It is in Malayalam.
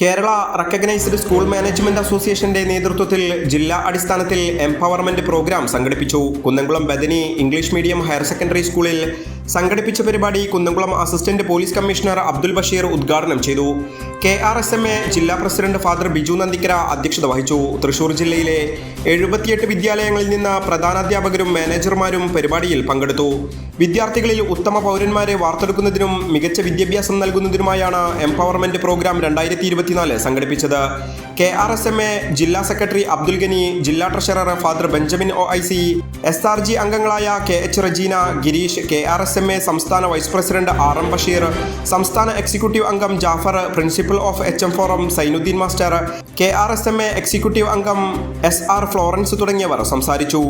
കേരള റെക്കഗ്നൈസ്ഡ് സ്കൂൾ മാനേജ്മെന്റ് അസോസിയേഷന്റെ നേതൃത്വത്തിൽ ജില്ലാ അടിസ്ഥാനത്തിൽ എംപവർമെന്റ് പ്രോഗ്രാം സംഘടിപ്പിച്ചു. Kunnamkulam Bethany English medium higher secondary സ്കൂളിൽ സംഘടിപ്പിച്ച പരിപാടി Kunnamkulam assistant police commissioner Abdul Basheer ഉദ്ഘാടനം ചെയ്തു. K R S M A ജില്ലാ പ്രസിഡന്റ് ഫാദർ ബിജു നന്ദിക്കര അധ്യക്ഷത വഹിച്ചു. തൃശൂർ ജില്ലയിലെ എഴുപത്തിയെട്ട് വിദ്യാലയങ്ങളിൽ നിന്ന് പ്രധാനാധ്യാപകരും മാനേജർമാരും പരിപാടിയിൽ പങ്കെടുത്തു. വിദ്യാർത്ഥികളിൽ ഉത്തമ പൗരന്മാരെ വാർത്തെടുക്കുന്നതിനും മികച്ച വിദ്യാഭ്യാസം നൽകുന്നതിനുമായാണ് എംപവർമെന്റ് പ്രോഗ്രാം രണ്ടായിരത്തി ഇരുപത്തിനാല് സംഘടിപ്പിച്ചത്. K R S M A ജില്ലാ സെക്രട്ടറി അബ്ദുൽ ഗനി ജില്ലാ treasurer father Benjamin O I C S R G അംഗങ്ങളായ K H Rajeena Girish K R S M A സംസ്ഥാന vice president R M Basheer സംസ്ഥാന എക്സിക്യൂട്ടീവ് അംഗം Jaffar principal of H M forum Zainuddin master K R S M A executive അംഗം എസ് ആർ ഫ്ലോറൻസ് തുടങ്ങിയവർ സംസാരിച്ചു.